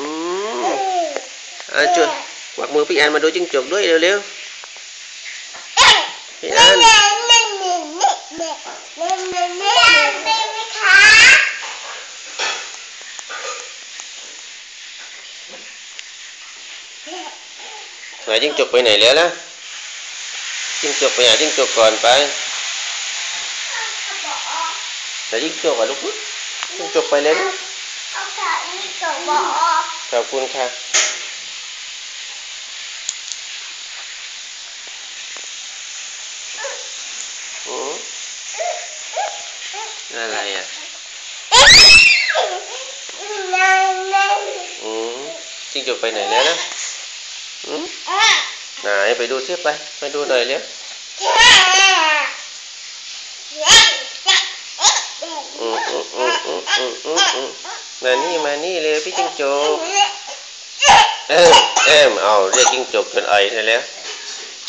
อืมอะจุดกวักมือพี่แอนมาดูจิ้งจกด้วยเร็วๆพี่แอนไหนจิ้งจ จิ้งจกไปหาจิ้งจกก่อนไปแต่จิ้งจกขอบคุณค่ะอืมอะไรอะอืมจิ้งจกไปไหนแล้วนะอืมไหนไปดูเทียบไป ไปดูหน่อยเร็วอืมอืมอืมอืมอืมอืมอื มมานี่มานี่เร็วพี่จิ้งจกเอ็มเอ็มเอาเรียกจิ้งจกจนไอได้แล้ว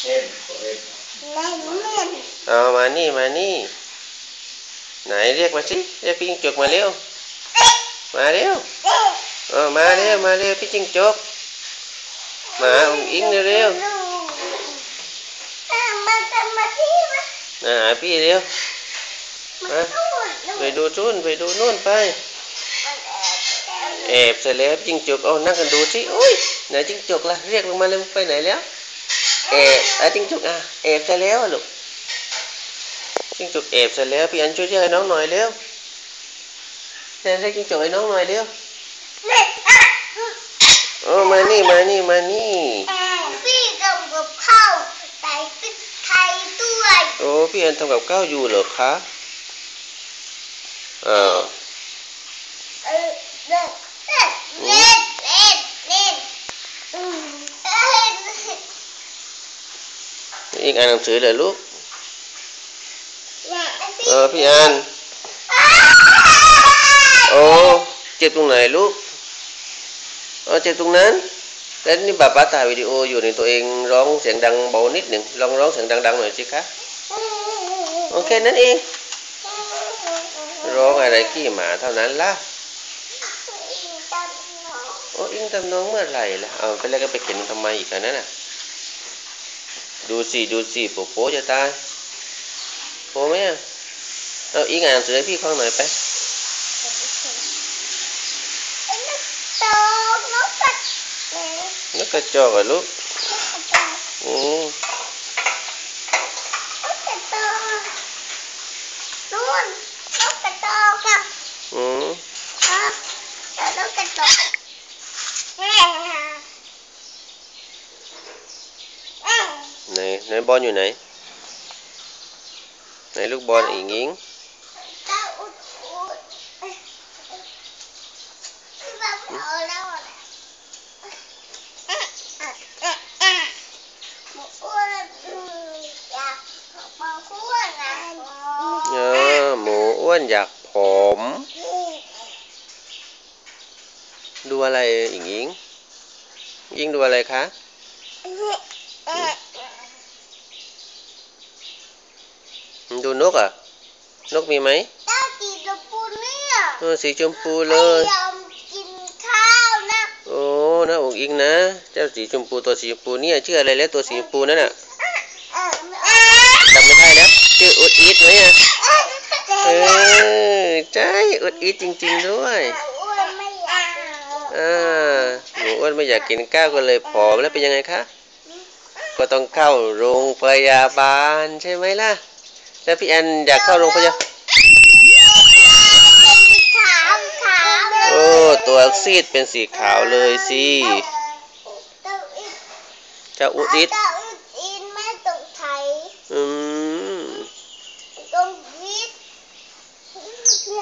เอ็มเอ็มเอามานี่มานี่ไหนเรียกมาสิเรียกพี่จิ้งจกมาเร็วมาเร็วเออมาเร็วมาเร็วพี่จิ้งจกมาองอิงเร็วๆนะหาพี่เร็วมาไปดูจุนไปดูนู่นไป แอบเสร็จแล้วจิ้งจกเอานั่งกันดูสิอุ้ยไหนจิ้งจกล่ะเรียกลงมาเร็วไปไหนแล้วแอบอะจิ้งจกอะแอบเสร็จแล้วอะลูกจิ้งจกแอบเสร็จแล้วพี่อันช่วยเรียกให้น้องหน่อยเร็วแทนเรียกจิ้งจกให้น้องหน่อยเร็วโอ้มานี่มานี่มานี่พี่กำกับข้าวใส่พริกไทยด้วยโอ้พี่อันทำกับข้าวอยู่เหรอคะอ้าว เออเล่นเล่นเล่นเล่นอืมเล่น อีกอ่านหนังสือเลยลูกอยากให้เออพี่อันโอ้เจ็บตรงไหนลูกเออเจ็บตรงนั้นแล้วนี่ป้าป้าถ่ายวิดีโออยู่ในตัวเองร้องเสียงดังเบานิดหนึ่งลองร้องเสียงดังๆหน่อยสิคะโอเคนั่นเองร้องอะไรขี้หมาเท่านั้นล่ะโอ้อิงทำน้องเมื่อไหร่ล่ะเอาไปแล้วก็ไปเข็นทำไมอีกอันนั้นน่ะ ดูสิดูสิโป๊ะโป๊ะจะตายโป๊ะไหมอะเอาอิงอ่านหนังสือให้พี่ฟังหน่อยไปตกนกกระนกกระจอกเหรอลูกอืมนกกระตอกนู่นนกกระตอกอะอืมอะแต่นกกระตอก ไหนไหน บอลอยู่ไหน ไหนลูกบอลอิงอิงเออหมูอ้วนอยากผอม ดูอะไรอิงอิงอิงดูอะไรคะ ดูนกอะ นกมีไหมตาจีนปูเนี่ยเออสีชมพูเลไม่ยยอมกินข้าวนะโอ้นะองอิงนะ เจ้าสีชมพูตัวสีชมพูเนี่ยชื่ออะไรแล้วตัวสีชมพูนั่นน่ะจำไม่ได้แล้วชื่ออุดอีทไหมอะเออใช่อุดอีทจริง ๆ ด้วยอ้วนไม่อยากอ่าหมูอ้วนไม่อยากกินข้าวก็เลยผอมแล้วเป็นยังไงคะก็ต้องเข้าโรงพยาบาลใช่ไหมล่ะ แล้วพี่แอนอยากเข้าโรงพยาบาลขาวขาวโอ้ตัวซีดเป็นสีขาวเลยสิเต้าอิดเจ้าอุดอิทเต้าอิดอินไม่ต้องไถอืมต้องยิด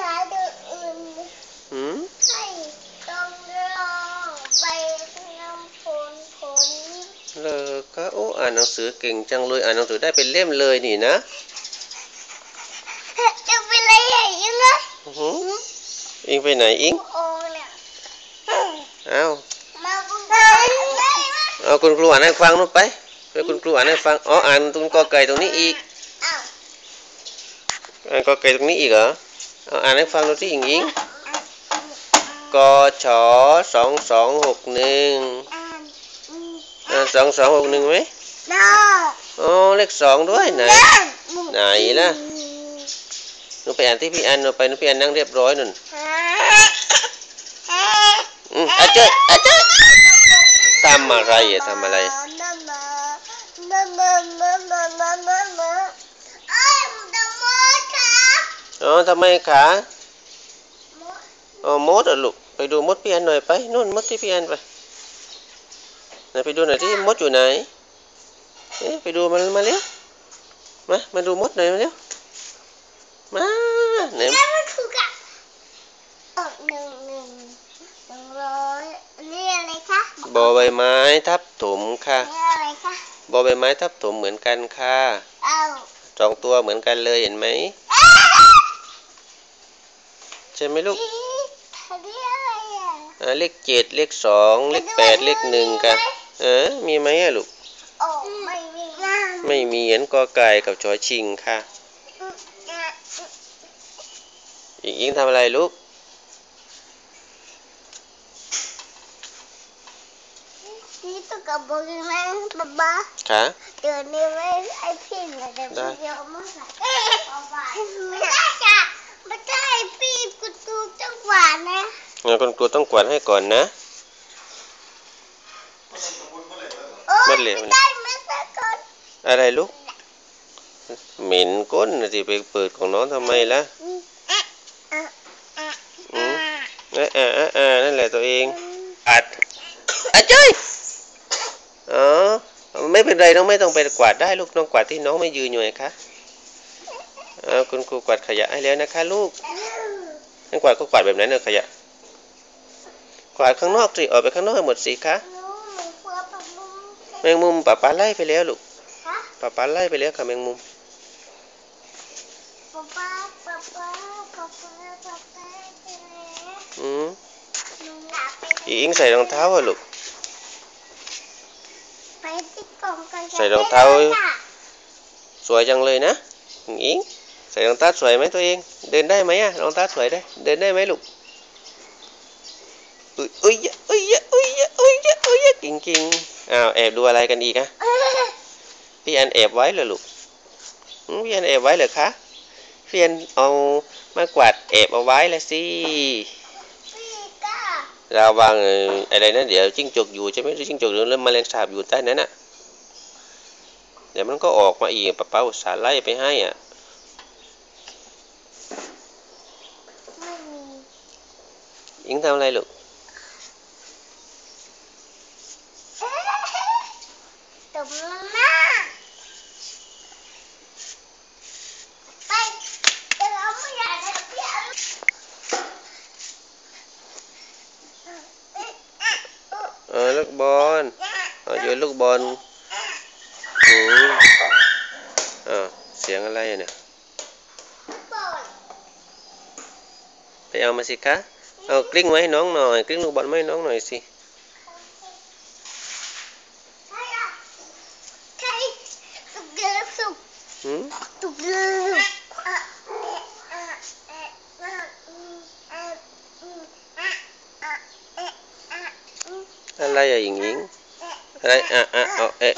หาเดินอื่นหืมให้ต้องรอใบน้ำฝนฝนเลอก็โอ้อ่านหนังสือเก่งจังเลยอ่านหนังสือได้เป็นเล่มเลยนี่นะ จะเป็นอะไรใหญ่ยังไงอื้อหืออิงไปไหนอิงโอ้เนี่ยเอ้ามาบุญได้ไหมเอาคุณครูอ่านให้ฟังนู่นไปไปคุณครูอ่านให้ฟังอ๋ออ่านตรงกอไก่ตรงนี้อีกอ้าวอ่านกอไก่ตรงนี้อีกเหรอเอาอ่านให้ฟังดูที่อิงอิงกชสองสองหกหนึ่งอ่านสองสองหกหนึ่งไหมน้าอ๋อเลขสองด้วยไหนเล่นไหนล่ะ หนูไปอ่านที่พี่อันหนูไปหนูพี่อันนั่งเรียบร้อยนุ่นอืมอาเจออาเจอทำอะไรอะทำอะไรอ๋อทำไมขาอ๋อมดอะลูกไปดูมดพี่อันหน่อยไปนู่นมดที่พี่อันไปนะไปดูหน่อยที่มดอยู่ไหนเอ๊ะไปดูมันมาเร็วมามาดูมดหน่อยมาเร็ว มาไหนแล้วมันคือกะเออหนึ่งหนึ่งหนึ่งร้อยนี่อะไรคะบอใบไม้ทับถมค่ะนี่อะไรคะบอใบไม้ทับถมเหมือนกันค่ะเอาสองตัวเหมือนกันเลยเห็นไหมใช่ไหมลูกอีอันนี้อะไรอะอ่าเลขเจ็ดเลขสองเลขแปดเลขหนึ่งกันเออมีไหมอะลูกโอ้ไม่มีนะไม่มีเห็นกอไก่กับชอชิงค่ะ อิงอิงทำอะไรลูกนี่ตัวกับบอกยังไงป๊าป๊าค่ะเดี๋ยวนี้ไม่ไอพี่นะเดี๋ยวได้พี่เอามาใส่ป๊าป๊าไม่ได้จ้ะไม่ได้พี่กุตูจังหวะนะงั้นคุณครูต้องกวาดให้ก่อนนะโอ้ไม่ยเหลวไม่นะได้ไม่ได้ก่อนอะไรลูกเหม็นก้นน่ะสิไปเปิดของน้องทำไมล่ะ อืมอะอะอะ อืม เอะอะอะอะนั่นแหละตัวเอง อัดอาจ้ยอ๋อ ไม่เป็นไรน้องไม่ต้องไปกวาดได้ลูกน้องกวาดที่น้องไม่ยืนอยู่ไงคะเอาคุณครูกวาดขยะให้แล้วนะคะ ลูกนั่นกวาดก็กวาดแบบนั้นเนอะขยะ กวาดข้างนอกสิออกไปข้างนอกให้หมดสิคะหนูหนูกลัวปะมุมแมงมุมป้าป้าไล่ไปแล้วลูกฮะป้าป้าไล่ไปแล้วค่ะแมงมุม อืมยิงใส่รองเท้าเหรอลูกใส่รองเท้า สวยจังเลยนะอิงอิงใส่รองเท้าสวยไหมตัวเอง เดินได้ไหมอะรองเท้าสวยได้ เดินได้ไหมลูกอุ้ยอุ้ยะอุ้ยะอุ้ยอุ้ยอุ้ยะกิ้งกิ้งอ้าวแอบดูอะไรกันอีกอะพี่แอนแอบไว้เหรอลูกพี่แอนแอบไว้เหรอคะ เพี่อันเอาไมากวาดแอบเอาไว้ละสิพี่ก้าระวังอะไรนะเดี๋ยวจิ้งจกอยู่ใช่ไหมหรือจิ้งจกหรือแมลงสาบอยู่ใต้นั้นน่ะเดี๋ยวมันก็ออกมาอีกป้าป้าสาไล่ไปให้อะไม่มีอิงทำอะไรลูกเอ๊ะตบมือ ở dưới ลูกบอล của อ่าเสียงอะไรเนี่ย ไปเอามาสิคะเอากลิ้งไว้ให้น้องหน่อยกลิ้งลูกบอลไว้ให้น้องหน่อยสิ หืม อะไรอะหญิงหญิง 来ร啊，好，哎。